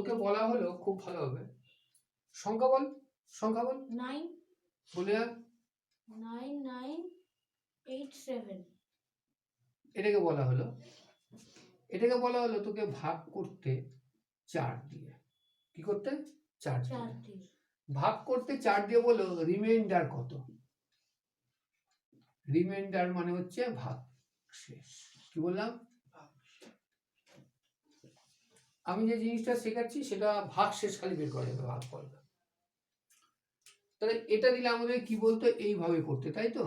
তোকে বলা হলো খুব ভালো হবে। সংখ্যা বল সংখ্যা বল নাইন বলে যা নাইন নাইন এইট সেভেন এটাকে বলা হলো। এটাকে বলা হলো তোকে ভাগ করতে চার দিয়ে। কি করতে? চার দিয়ে। ভাগ করতে চার দিয়ে বলো রিমাইন্ডার কত? রিমাইন্ডার মানে হচ্ছে ভাগ শেষ। কি বললাম? আমি যে জিনিসটা শেখাচ্ছি সেটা ভাগ শেষ খালি বের করা যাবে ভাগ করবে তাহলে এটা দিলে আমাদের কি বলতো? এইভাবে করতে তাই তো?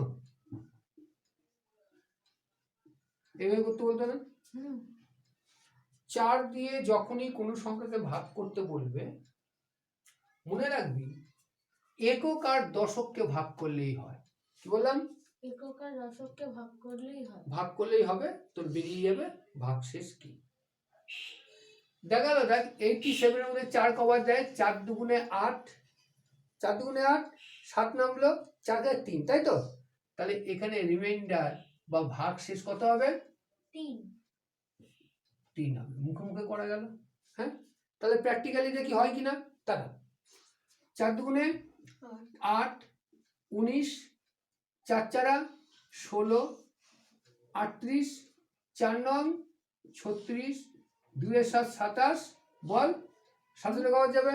এইভাবে করতে বলতো না চার দিয়ে যখনই কোনো সংখ্যাকে ভাগ করতে বলবে মনে রাখবি একক আর দশককে ভাগ করলেই হয়। কি বললাম? একক আর দশককে ভাগ করলেই হয়। ভাগ করলেই হবে তোর বেরিয়ে যাবে ভাগ শেষ কি? দেখা গেল দেখ এইটি সেভেনের মধ্যে চার কবার দেয় চার দুগুণে আট চার দুগুণে আট সাত নামলো চার দেয় তিন তাই তো? তাহলে এখানে রিমাইন্ডার বা ভাগ শেষ কত হবে? তিন। তিন হবে মুখে মুখে করা গেল হ্যাঁ? তাহলে প্র্যাকটিক্যালি দেখি হয় কিনা? তারা চার দুগুণে আট উনিশ চার চারা ষোলো আটত্রিশ চার নং ছত্রিশ দুয়ের সাত সাতাশ বল। সাতাশে কবার যাবে?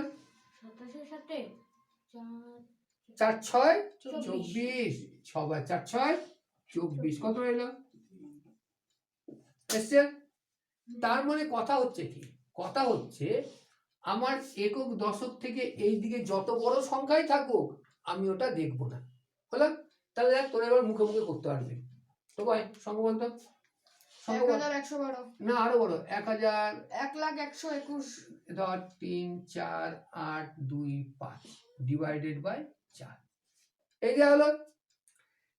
চার ছয়? চব্বিশ। ছবার চার ছয়? চব্বিশ। কত রইল এসছে? তার মানে কথা হচ্ছে কি? কথা হচ্ছে আমার একক দশক থেকে এই দিকে যত বড় সংখ্যাই থাকুক আমি ওটা দেখব না। হলো? তাহলে দেখ তোরা এবার মুখে মুখে করতে পারবি। তো ভাই সঙ্গ বলতো না আরও বলো এক হাজার এক লাখ একশো একুশ। ধর তিন চার আট দুই পাঁচ। ডিভাইডেড বাই চার। এই দেওয়া হলো।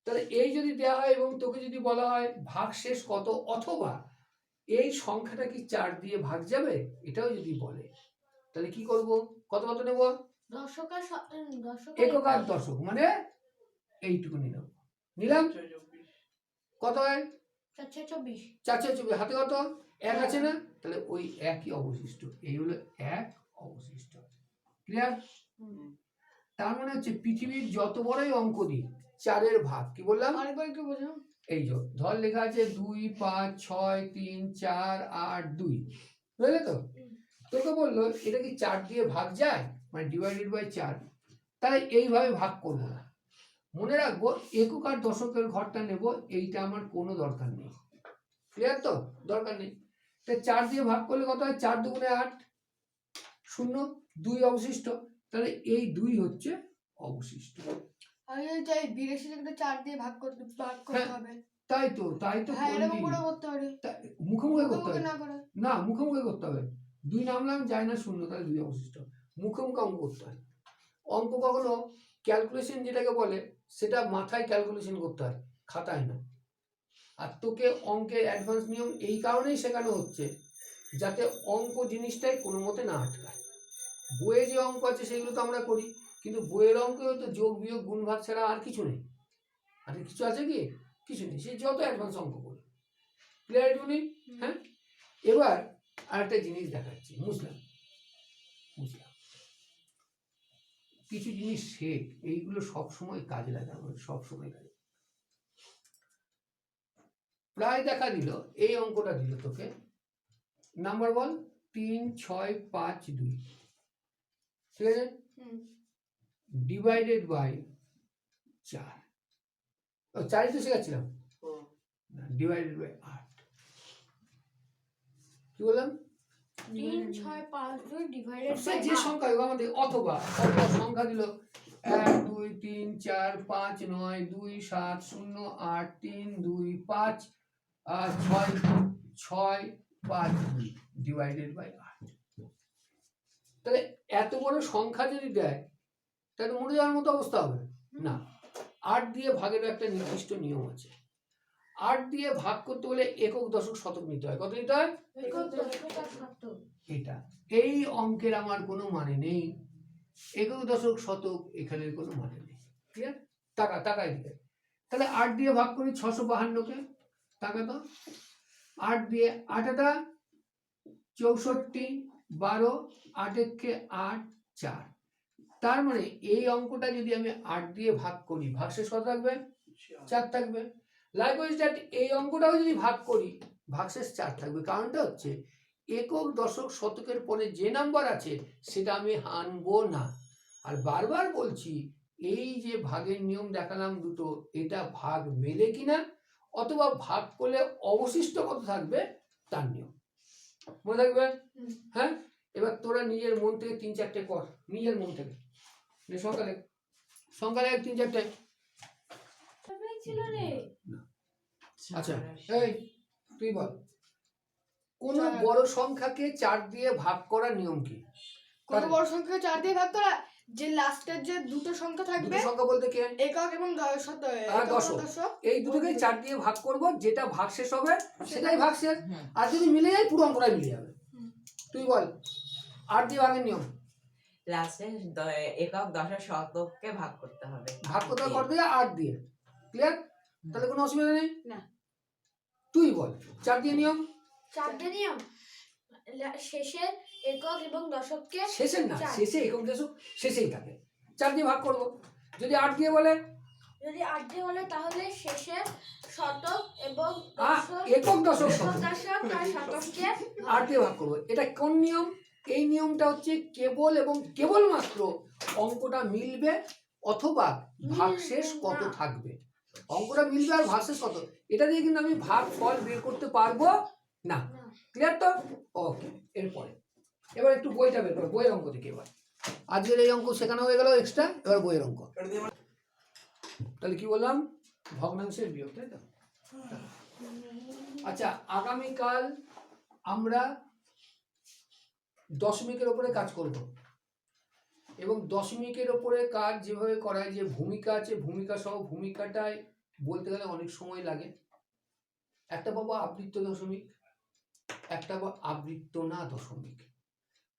তাহলে এই যদি দেওয়া হয় এবং তোকে যদি বলা হয় ভাগ শেষ কত অথবা এই সংখ্যাটা কি চার দিয়ে ভাগ যাবে? এটাও যদি বলে তাহলে কি করব? কত কত নেব? দশক আর দশক একক আর দশক মানে এইটুকুনি নেব নিলাম? কত হয়? চার ছয় চব্বিশ। চার চার হাতে কত? এক আছে না? তাহলে ওই একই অবশিষ্ট এই হলো এক অবশিষ্ট। ক্লিয়ার তার মানে হচ্ছে পৃথিবীর যত বড়ই অঙ্ক দিই চারের ভাগ কি বললাম? আরেকবার একটু বোঝাও। এই যে ধর লেখা আছে দুই পাঁচ ছয় তিন চার আট দুই। বুঝলে তো? তোকে বলল এটা কি চার দিয়ে ভাগ যায়? মানে ডিভাইডেড বাই চার। তাহলে এইভাবে ভাগ করব না। মনে রাখব একক আর দশকের ঘরটা নেব এইটা আমার কোনো দরকার নেই। ক্লিয়ার তো? দরকার নেই। তা চার দিয়ে ভাগ করলে কত হয়? চার দুগুণে আট শূন্য দুই অবশিষ্ট। তাহলে এই দুই হচ্ছে অবশিষ্ট। হ্যাঁ, হবে। তাই তো তাই তো হ্যাঁ এরকম করে করতে হবে। না করে। না মুখোমুখি করতে হবে। দুই নামলাম যায় না শূন্য তাহলে দুই অবশিষ্ট। মুখে মুখে অঙ্ক করতে হয়। অঙ্ক কখনো ক্যালকুলেশন যেটাকে বলে সেটা মাথায় ক্যালকুলেশন করতে হয় খাতায় না। আর তোকে অঙ্কের অ্যাডভান্স নিয়ম এই কারণেই শেখানো হচ্ছে যাতে অঙ্ক জিনিসটাই কোনো মতে না আটকায়। বইয়ে যে অঙ্ক আছে সেগুলো তো আমরা করি কিন্তু বইয়ের অঙ্কে তো যোগ বিয়োগ গুণ ভাগ ছাড়া আর কিছু নেই। আর কিছু আছে কি? কিছু নেই সে যত অ্যাডভান্স অঙ্ক করি ক্লিয়ারিটি নেই হ্যাঁ? এবার আরেকটা জিনিস দেখাচ্ছি বুঝলাম? মুসলাম কিছু জিনিস শেখ এইগুলো সব সময় কাজে লাগে আমার সব সময় কাজে প্রায় দেখা দিল এই অঙ্কটা দিল তোকে। নাম্বার বল তিন ছয় পাঁচ দুই। ঠিক আছে ডিভাইডেড বাই চার। ও চারই তো শেখাচ্ছিলাম। ডিভাইডেড বাই আট। কি বললাম? তিন ছয় পাঁচ দুই ডিভাইডেড যে সংখ্যা হোক আমাদের অথবা অথবা সংখ্যা দিল এক দুই তিন চার পাঁচ নয় দুই সাত শূন্য আট তিন দুই পাঁচ ছয় ছয় পাঁচ দুই ডিভাইডেড বাই আট। তাহলে এত বড় সংখ্যা যদি দেয় তাহলে মরে যাওয়ার মতো অবস্থা হবে? না। আট দিয়ে ভাগের একটা নির্দিষ্ট নিয়ম আছে। আট দিয়ে ভাগ করতে হলে একক দশক শতক নিতে হয়। কত নিতে হয়? এটা। এই অঙ্কের আমার কোনো মানে নেই। একক দশক শতক এখানের কোনো মানে নেই। ক্লিয়ার টাকা টাকা এদিকে তাহলে আট দিয়ে ভাগ করি ছশো বাহান্নকে। টাকা তো আট দিয়ে আট আটাটা চৌষট্টি বারো আট একে আট চার। তার মানে এই অঙ্কটা যদি আমি আট দিয়ে ভাগ করি ভাগশেষ কত থাকবে? চার থাকবে। লাইকওয়াইজ দ্যাট এই অঙ্কটাও যদি ভাগ করি, ভাগশেষ চার থাকবে। কারণটা হচ্ছে একক দশক শতকের পরে যে নাম্বার আছে, সেটা আমি আনব না। আর বারবার বলছি, এই যে ভাগের নিয়ম দেখালাম দুটো, এটা ভাগ মেলে কিনা, অথবা ভাগ করলে অবশিষ্ট কত থাকবে, তার নিয়ম। মনে থাকবে? হ্যাঁ? এবার তোরা নিজের মন থেকে তিন চারটে কর। নিজের মন থেকে। সকালে সকালে তিন চারটে। ছিল রে। আচ্ছা এই তুই বল। কোন চার। বড় সংখ্যাকে চার দিয়ে ভাগ করার নিয়ম কি? কোনো বড় সংখ্যা চার দিয়ে ভাগ করা যে লাস্টের যে দুটো সংখ্যা থাকবে দুটো সংখ্যা বলতে কে? একক এবং শত দশক। এই দুটোকে চার দিয়ে ভাগ করব যেটা ভাগ শেষ হবে সেটাই ভাগ শেষ। আর যদি মিলে যায় পুরো অঙ্কটাই মিলে যাবে। তুই বল আট দিয়ে ভাগের নিয়ম? লাস্টে একক দশের শতককে ভাগ করতে হবে। ভাগ করতে হবে আট দিয়ে। ক্লিয়ার তাহলে কোনো অসুবিধা নেই? না। তুই বল চার দিয়ে নিয়ম? চারটে নিয়ম। লা- শেষের একক এবং দশককে শেষের না। শেষে একক দশক শেষেই থাকে। চার দিয়ে ভাগ করব। যদি আট দিয়ে বলে? যদি আট দিয়ে বলে তাহলে শেষে শতক এবং একক দশক দশক আর শতককে আট দিয়ে ভাগ করব। এটা কোন নিয়ম? এই নিয়মটা হচ্ছে কেবল এবং কেবলমাত্র অঙ্কটা মিলবে অথবা ভাগশেষ কত না। থাকবে? অঙ্কটা মিলবে আর ভাগশেষ কত? এটা দিয়ে কিন্তু আমি ভাগ ফল বের করতে পারব না। না। ক্লিয়ার তো? ওকে এরপরে। এবার একটু বইটা বের করো বইয়ের অঙ্ক থেকে এবার। আজকের এই অঙ্ক শেখানো হয়ে গেল এক্সট্রা এবার বইয়ের অঙ্ক। তাহলে কি বললাম? ভগ্নাংশের বিয়োগ তাই তো? আচ্ছা আগামীকাল আমরা দশমিকের ওপরে কাজ করব। এবং দশমিকের ওপরে কাজ যেভাবে করায়, যে ভূমিকা আছে, ভূমিকা সহ ভূমিকাটায় বলতে গেলে অনেক সময় লাগে। একটা পাবো আবৃত্ত দশমিক, একটা পাবো আবৃত্ত না দশমিক।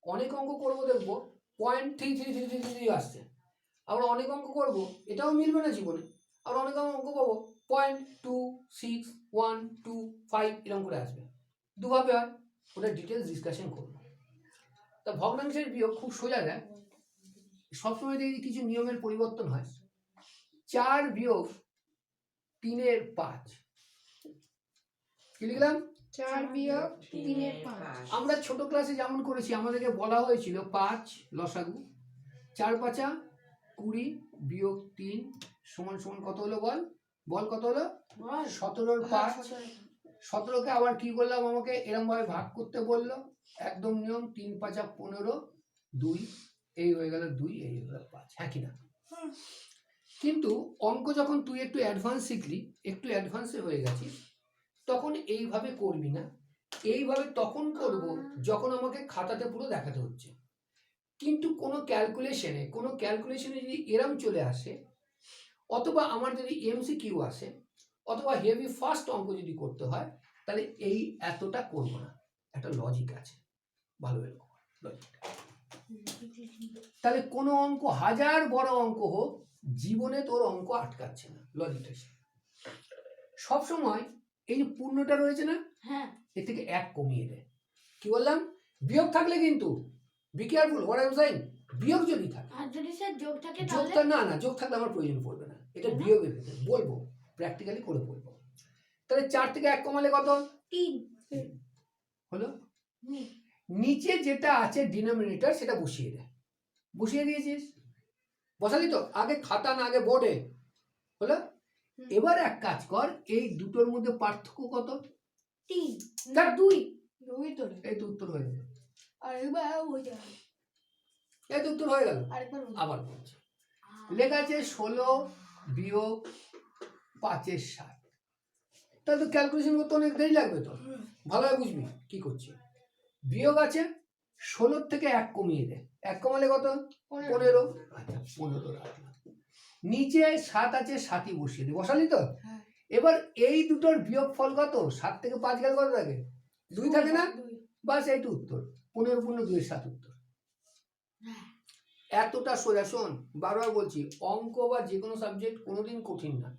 অনেক অঙ্ক করব দেখব point three three three three three আসছে। আবার অনেক অঙ্ক করব, এটাও মিলবে না জীবনে। আবার অনেক অঙ্ক পাবো point two six one two five এরকম করে আসবে। দুভাবে হয় ওটা ডিটেলস ডিসকাশন করব। তা ভগ্নাংশের বিয়োগ খুব সোজা যায় সবসময় দেখি কিছু নিয়মের পরিবর্তন হয় চার বিয়োগ তিনের পাঁচ। কি লিখলাম? চার বিয়োগ তিনের পাঁচ। আমরা ছোট ক্লাসে যেমন করেছি আমাদেরকে বলা হয়েছিল পাঁচ লসাগু চার পাঁচা কুড়ি বিয়োগ তিন সমান সমান কত হলো বল? বল কত হলো? সতেরোর পাঁচ। সতেরোকে আবার কি করলাম আমাকে? এরম ভাবে ভাগ করতে বলল। একদম নিয়ম তিন পাঁচা পনেরো দুই এই হয়ে গেল দুই, এই হয়ে গেল পাঁচ হ্যাঁ কিনা? কিন্তু অঙ্ক যখন তুই একটু অ্যাডভান্স শিখলি, একটু অ্যাডভান্সে হয়ে গেছিস তখন এইভাবে করবি না। এইভাবে তখন করব যখন আমাকে খাতাতে পুরো দেখাতে হচ্ছে। কিন্তু কোনো ক্যালকুলেশনে কোনো ক্যালকুলেশনে যদি এরম চলে আসে, অথবা আমার যদি এমসি কিউ আসে, অথবা হেভি ফার্স্ট অঙ্ক যদি করতে হয়, তাহলে এই এতটা করব না। একটা লজিক আছে। ভালো এরকম লজিক তাহলে কোনো অঙ্ক হাজার বড় অঙ্ক হোক জীবনে তোর অঙ্ক আটকাচ্ছে না লজিকটা সবসময় এই যে পূর্ণটা রয়েছে না হ্যাঁ। এর থেকে এক কমিয়ে দেয় কি বললাম? বিয়োগ থাকলে কিন্তু be careful what I sign বিয়োগ যদি থাকে। আর যদি স্যার যোগ থাকে তাহলে? যোগটা না না যোগ থাকলে আমার প্রয়োজন পড়বে না। এটা বিয়োগের বলব প্র্যাকটিক্যালি করে বলব। তাহলে চার থেকে এক কমালে কত? তিন। হলো। নিচে যেটা আছে ডিনোমিনেটর সেটা বসিয়ে দেয় বসিয়ে দিয়েছিস? বসালি তো? আগে খাতা না আগে বোর্ডে হলো? এবার এক কাজ কর এই দুটোর মধ্যে পার্থক্য কত? তিন। তার দুই। দুই তো এই তো উত্তর হয়ে গেল। আর এবার ওই এই তো উত্তর হয়ে গেল। আরেকবার আবার বলছি। লেখা আছে ষোলো বিয়োগ পাঁচের সাত। তাহলে তো ক্যালকুলেশন করতে অনেক দেরি লাগবে তো ভালোভাবে বুঝবি কি করছি। বিয়োগ আছে ষোলোর থেকে এক কমিয়ে দেয় এক কমালে কত? পনেরো। পনেরো। আচ্ছা পনেরো রাখলাম। নিচে সাত আছে সাতই বসিয়ে দে। বসালি তো? হ্যাঁ। এবার এই দুটোর বিয়োগ ফল কত? সাত থেকে পাঁচ গেল কত থাকে দুই থাকে না? বাস এইটা উত্তর। পনেরো পনেরো দুই সাত উত্তর। হ্যাঁ। এতটা সোজা শোন বারবার বলছি অঙ্ক বা যে কোনো সাবজেক্ট কোনোদিন কঠিন না।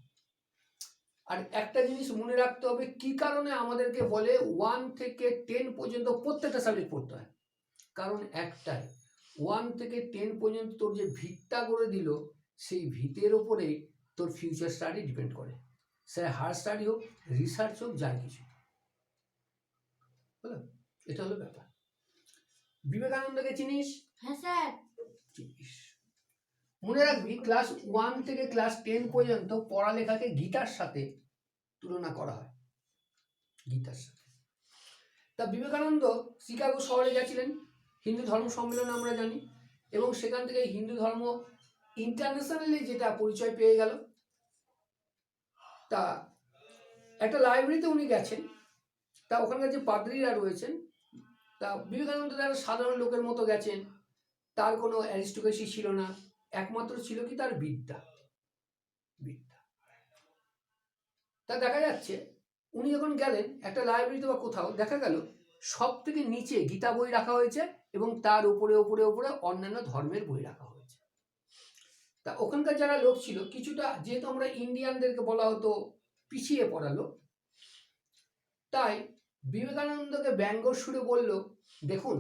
আর একটা জিনিস মনে রাখতে হবে কি কারণে আমাদেরকে বলে ওয়ান থেকে টেন পর্যন্ত প্রত্যেকটা সাবজেক্ট পড়তে হয়? কারণ একটাই ওয়ান থেকে টেন পর্যন্ত তোর যে ভিতটা করে দিল সেই ভিতের ওপরে তোর ফিউচার স্টাডি ডিপেন্ড করে। সে হায়ার স্টাডি হোক রিসার্চ হোক যাই কিছু। হলো? এটা হলো ব্যাপার। বিবেকানন্দকে চিনিস? হ্যাঁ স্যার। চিনিস। মনে রাখবি ক্লাস ওয়ান থেকে ক্লাস টেন পর্যন্ত পড়ালেখাকে গীতার সাথে তুলনা করা হয়। গীতার সাথে। তা বিবেকানন্দ শিকাগো শহরে গেছিলেন। হিন্দু ধর্ম সম্মেলন আমরা জানি এবং সেখান থেকে হিন্দু ধর্ম ইন্টারন্যাশনালি যেটা পরিচয় পেয়ে গেল। তা একটা লাইব্রেরিতে উনি গেছেন। তা ওখানকার যে পাদ্রীরা রয়েছেন, তা বিবেকানন্দ তারা সাধারণ লোকের মতো গেছেন। তার কোনো অ্যারিস্টোক্রেসি ছিল না। একমাত্র ছিল কি তার বিদ্যা। বিদ্যা। তা দেখা যাচ্ছে, উনি যখন গেলেন একটা লাইব্রেরিতে বা কোথাও, দেখা গেল সব থেকে নিচে গীতা বই রাখা হয়েছে এবং তার উপরে উপরে উপরে অন্যান্য ধর্মের বই রাখা হয়েছে। তা ওখানকার যারা লোক ছিল, কিছুটা যেহেতু আমরা ইন্ডিয়ানদেরকে বলা হতো পিছিয়ে পড়া লোক, তাই বিবেকানন্দকে ব্যঙ্গ সুরে বলল, দেখুন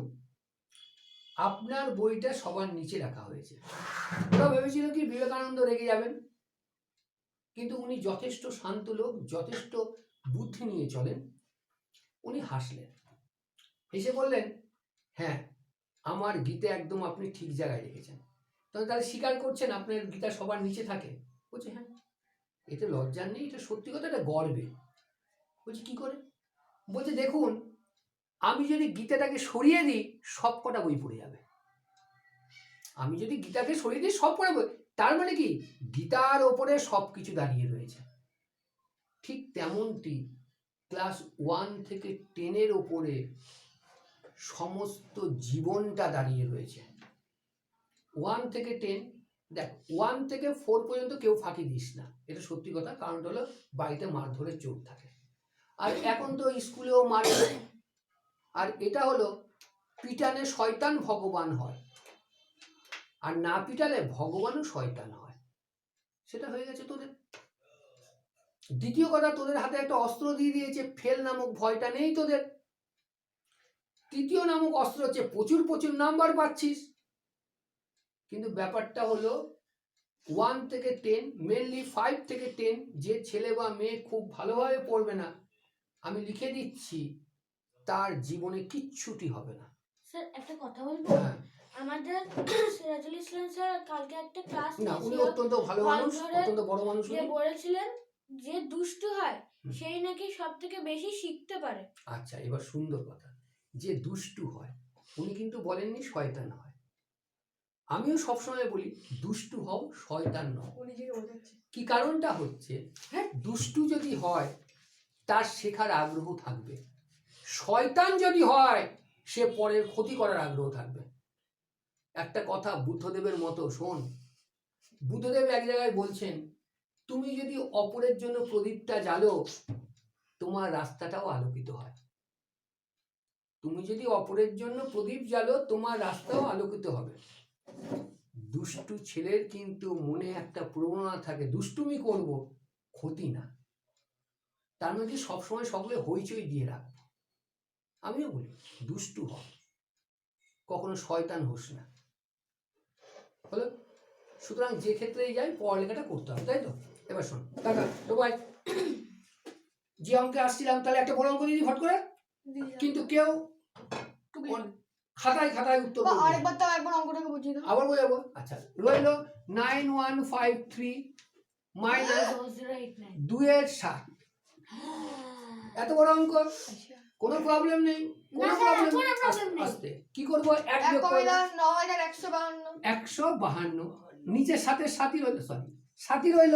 আপনার বইটা সবার নিচে রাখা হয়েছে। ওরা ভেবেছিল কি বিবেকানন্দ রেগে যাবেন। কিন্তু উনি যথেষ্ট শান্ত লোক, যথেষ্ট বুদ্ধি নিয়ে চলেন। উনি হাসলেন। হেসে বললেন হ্যাঁ আমার গীতা একদম আপনি ঠিক জায়গায় রেখেছেন। তখন তাহলে স্বীকার করছেন আপনার গীতা সবার নিচে থাকে? বলছে হ্যাঁ। এতে লজ্জার নেই, এটা সত্যি কথা, এটা গর্বে। বলছে, কি করে? বলছে, দেখুন, আমি যদি গীতাটাকে সরিয়ে দিই সব কটা বই পড়ে যাবে। আমি যদি গীতাকে সরিয়ে দিই সব পড়ে বই, তার মানে কি? গীতার ওপরে সব কিছু দাঁড়িয়ে রয়েছে। ঠিক তেমনটি ক্লাস ওয়ান থেকে টেনের ওপরে সমস্ত জীবনটা দাঁড়িয়ে রয়েছে। ওয়ান থেকে টেন, দেখ, ওয়ান থেকে ফোর পর্যন্ত কেউ ফাঁকি দিস না। এটা সত্যি কথা, কারণটা হলো বাড়িতে মার ধরে চোখ থাকে। আর এখন তো স্কুলেও মার আর এটা হলো পিটানে শয়তান, ভগবান হয়। আর না পিটালে ভগবানও শয়তান হয়। সেটা হয়ে গেছে তোদের। দ্বিতীয় কথা, তোদের হাতে একটা অস্ত্র দিয়ে দিয়েছে, ফেল নামক ভয়টা নেই তোদের। তৃতীয় নামক অস্ত্র হচ্ছে প্রচুর প্রচুর নাম্বার পাচ্ছিস। কিন্তু ব্যাপারটা হলো ওয়ান থেকে টেন মেনলি ফাইভ থেকে টেন যে ছেলে বা মেয়ে খুব ভালোভাবে পড়বে না, আমি লিখে দিচ্ছি, তার জীবনে কিচ্ছুটি হবে না। স্যার একটা কথা বলব? হ্যাঁ। আমাদের সিরাজুল ইসলাম স্যার কালকে একটা ক্লাস না উনি অত্যন্ত ভালো মানুষ অত্যন্ত বড় মানুষ উনি। বলেছিলেন যে দুষ্টু হয় সেই নাকি সব থেকে বেশি শিখতে পারে। আচ্ছা এবার সুন্দর কথা। যে দুষ্টু হয় উনি কিন্তু বলেননি শয়তান হয়। আমিও সবসময় বলি দুষ্টু হও শয়তান নও। ও নিজেকে বোঝাচ্ছে। কি কারণটা হচ্ছে? হ্যাঁ। দুষ্টু যদি হয় তার শেখার আগ্রহ থাকবে। শয়তান যদি হয় সে পরের ক্ষতি করার আগ্রহ থাকবে। একটা কথা বুদ্ধদেবের মতো, শোন। বুদ্ধদেব এক জায়গায় বলছেন, তুমি যদি অপরের জন্য প্রদীপটা জ্বালো, তোমার রাস্তাটাও আলোকিত হয়। তুমি যদি অপরের জন্য প্রদীপ জ্বালো, তোমার রাস্তাও আলোকিত হবে। দুষ্টু ছেলের কিন্তু মনে একটা প্রবণতা থাকে, দুষ্টুমি করব, ক্ষতি না। তার মধ্যে সবসময় সকলে হইচই দিয়ে রাখব। আমিও বলি দুষ্টু হ কখনো শয়তান হোস না। হলো? সুতরাং যে ক্ষেত্রেই যাই পড়ালেখাটা করতে হবে তাই তো? এবার শোন। কাকা সবাই যে অঙ্কে আসছিলাম তাহলে একটা বড় অঙ্ক দিদি ফট করে? কিন্তু কেউ খাতায় খাতায় উত্তর। আরেকবার তো একবার অঙ্কটাকে বুঝিয়ে দাও। আবার বোঝাবো আচ্ছা রইল nine one five three minus দুয়ের সাত। এত বড় অঙ্ক? আচ্ছা। কোনো প্রবলেম নেই কোনো প্রবলেম। আস্তে কি করব? এক যোগ করব দাও একশো বাহান্ন। একশো বাহান্ন। নিচে সাথে সাতই রইল সরি সাতই রইল।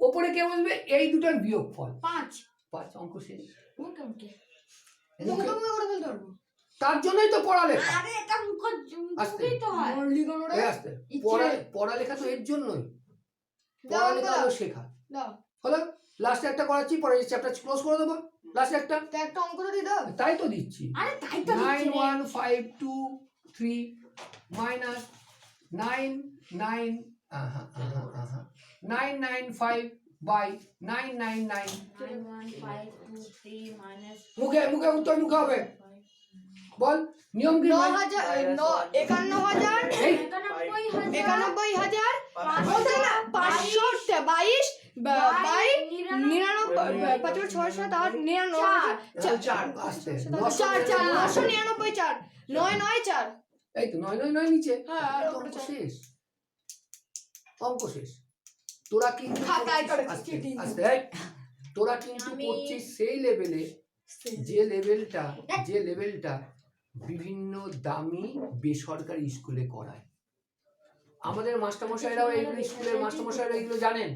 ওপরে কে বলবে এই দুটোর বিয়োগ ফল পাঁচ। পাঁচ অঙ্ক শেষ। তার জন্যই তো পড়ালেখা আরে এটা। মুখেই তো হয়। আস্তে। পড়া- পড়ালেখা তো এর জন্যই। পড়ালেখা শেখা। হলো? লাস্টে একটা করাচ্ছি পরে চ্যাপ্টার ক্লোজ করে দেবো। লাস্টে একটা। তো একটা অঙ্ক তো দিয়ে দাও তাই তো দিচ্ছি। আরে তাই তো nine. One five two three minus nine nine nine nine five by nine nine nine মুখে মুখে উত্তর মুখে হবে। বল নিয়ম কি একান্ন হাজার একানব্বই হাজার। পাঁচশো। বাইশ পাঁচ ছয় সাত আট নিরানব্বই চার। চার। চার। চার নশো নিরানব্বই চার। নয় নয় চার। এই তো নয় নয় নয় নিচে। হ্যাঁ, অঙ্ক শেষ। অঙ্ক শেষ। তোরা কিন্তু তোরা কিন্তু করছিস সেই লেভেলে যে লেভেলটা যে লেভেলটা বিভিন্ন দামি বেসরকারি স্কুলে করায়। আমাদের মাস্টারমশাইরাও এইগুলো স্কুলের মাস্টারমশাইরা এগুলো জানেন।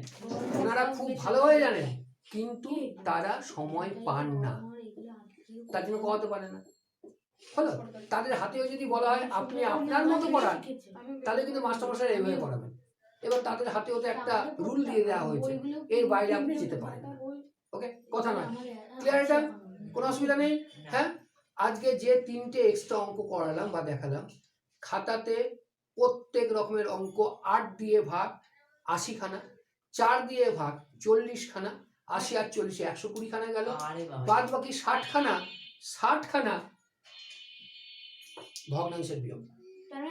ওনারা খুব ভালোভাবে জানেন। কিন্তু তারা সময় পান না। তার জন্য করাতে পারে না। হলো তাদের হাতেও যদি বলা হয় আপনি আপনার মতো করান তাহলে কিন্তু মাস্টারমশাই এইভাবে করাবেন। এবার তাদের হাতেও তো একটা রুল দিয়ে দেওয়া হয়েছে। এর বাইরে আপনি যেতে পারেন ওকে? কথা নয়। ক্লিয়ার এটা? কোনো অসুবিধা নেই? হ্যাঁ? আজকে যে তিনটে এক্সট্রা অঙ্ক করালাম বা দেখালাম খাতাতে প্রত্যেক রকমের অঙ্ক আট দিয়ে ভাগ আশি খানা চার দিয়ে ভাগ চল্লিশ খানা আশি আর চল্লিশে একশো কুড়ি খানা গেল। বাদ বাকি ষাট খানা ষাট খানা ভগ্নাংশের বিয়োগ। মানে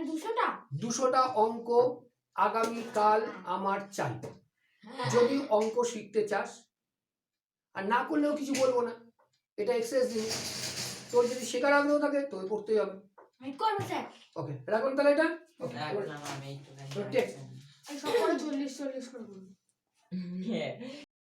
দুশোটা? অঙ্ক আগামীকাল আমার চাই। যদি অঙ্ক শিখতে চাস আর না করলেও কিছু বলব না এটা এক্সারসাইজ জিনিস তোর যদি শেখার আগ্রহ থাকে তোর করতেই হবে। ওকে রাখুন তাহলে এটা? চল্লিশ চল্লিশ